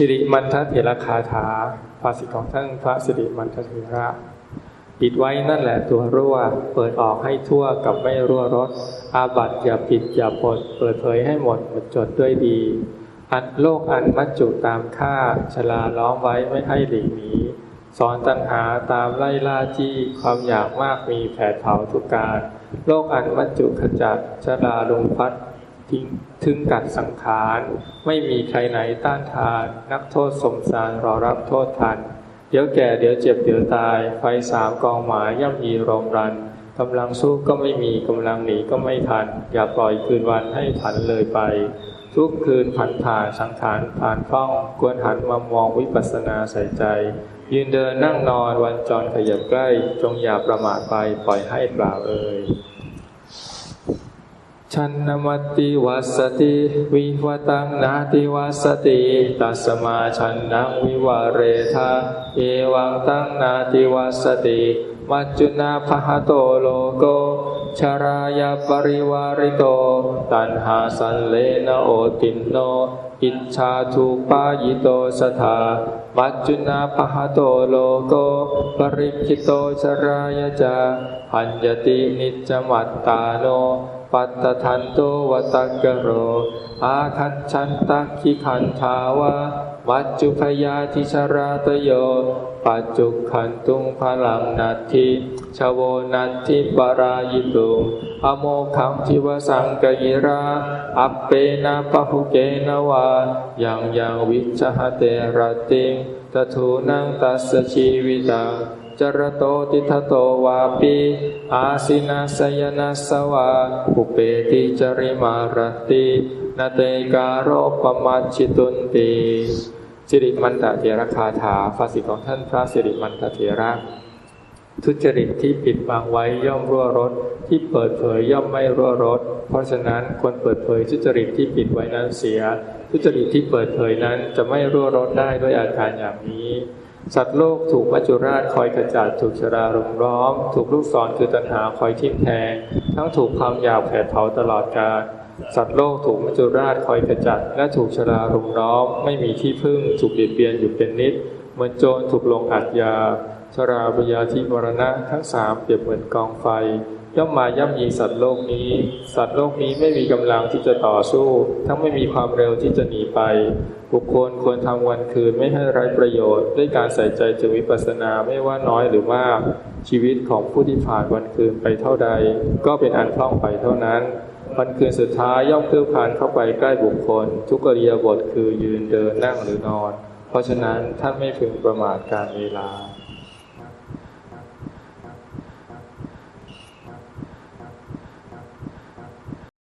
สิริมันทเถระคาถาภาษิตของท่านพระสิริมันทเถระปิดไว้นั่นแหละตัวรั่ว เปิดออกให้ทั่วกับไม่รั่วรสอาบัตอย่าปิดอย่าปดเปิดเผยให้หมดหมดจดด้วยดี อันโลกอันมัจจุตามค่าชลาล้อมไว้ไม่ให้หลีกหนีสอนตัณหาตามไล่ล่าจี้ความอยากมากมีแผดเผาทุกการ โลกอันมัจจุขจัดชลาลงพัด ถึงกัดสังขาร ไม่มีใครไหนต้านทาน นักโทษสมสารรอรับโทษทัน เดี๋ยวแก่เดี๋ยวเจ็บเดี๋ยวตาย ไฟสามกองหมายย่ำยีรมรันกำลังสู้ก็ไม่มีกำลังหนีก็ไม่ทัน อย่าปล่อยคืนวันให้ผันเลยไป ทุกคืนผันผ่านสังขารผ่านฟ้องควรหันมามองวิปัสสนาใส่ใจ ยืนเดินนั่งนอนวันจรขยับใกล้ จงอย่าประมาทไปปล่อยให้เปล่าเอ่ย ชันนมัตติวัสติวิวตังนาติวัสติตัสมาชันนังวิวาเรธาเอวังตังนาติวัสติมัจจุนาภหโตโลโกชรายาปริวาริโต ตันหาสันเลนะโอตินโน อิจฉาทุปายิโตสถา มัจจุนาภหโตโลโกปริคิโตชรายจาพัญญตินิจมัตตาโน ปัตตทันโตวตักกะโร อาคันชันตักขิขันธาวะมัจจุพยาธิชราตโย ปัจจุขันตุงพลังนัตถิชโวนัตถิปรายิตุ อโมขังทิวสังกยิรา อัปเปนะปะหุเกนวายังยังวิชหเตระติงตถูนังตัสชีวิตังจรโตติทโตวาปีอาสินาสยนัสสวาอุเปติจริมารตินาเตการโรปมัชชิตุนติสิริมันตะเถระคาถาภาษิตของท่านพระสิริมันตะเถระ ทุจริตที่ปิดบังไว้ย่อมรั่วรสที่เปิดเผยย่อมไม่รั่วรสเพราะฉะนั้นควรเปิดเผยทุจริตที่ปิดไว้นั้นเสีย ทุจริตที่เปิดเผยนั้นจะไม่รั่วรสได้ด้วยอาการอย่างนี้ สัตว์โลกถูกมัจจุราชคอยขจัดถูกชรารุมร้อม ถูกลูกศรคือตัณหาคอยทิ่มแทง ทั้งถูกความอยากแผดเผาตลอดกาลสัตว์โลกถูกมัจจุราชคอยขจัดและถูกชรารุมร้อม ไม่มีที่พึ่งถูกเบียดเบียนอยู่เป็นนิดเหมือนโจรถูกลงอัดยา ชราบยาธิมรณะทั้งสามเปรียบเหมือนกองไฟ ย่อมมาย่ำยีสัตว์โลกนี้ สัตว์โลกนี้ไม่มีกำลังที่จะต่อสู้ ทั้งไม่มีความเร็วที่จะหนีไป บุคคลควรทำวันคืนไม่ให้ไร้ประโยชน์ ด้วยการใส่ใจจวิปัสสนาไม่ว่าน้อยหรือมาก ชีวิตของผู้ที่ผ่านวันคืนไปเท่าใด ก็เป็นอันพล่องไปเท่านั้นวันคืนสุดท้ายย่อมเคลื่อนผ่านเข้าไปใกล้บุคคล ทุกกริยบทคือยืนเดินนั่งหรือนอน เพราะฉะนั้นท่านไม่พึงประมาทการเวลา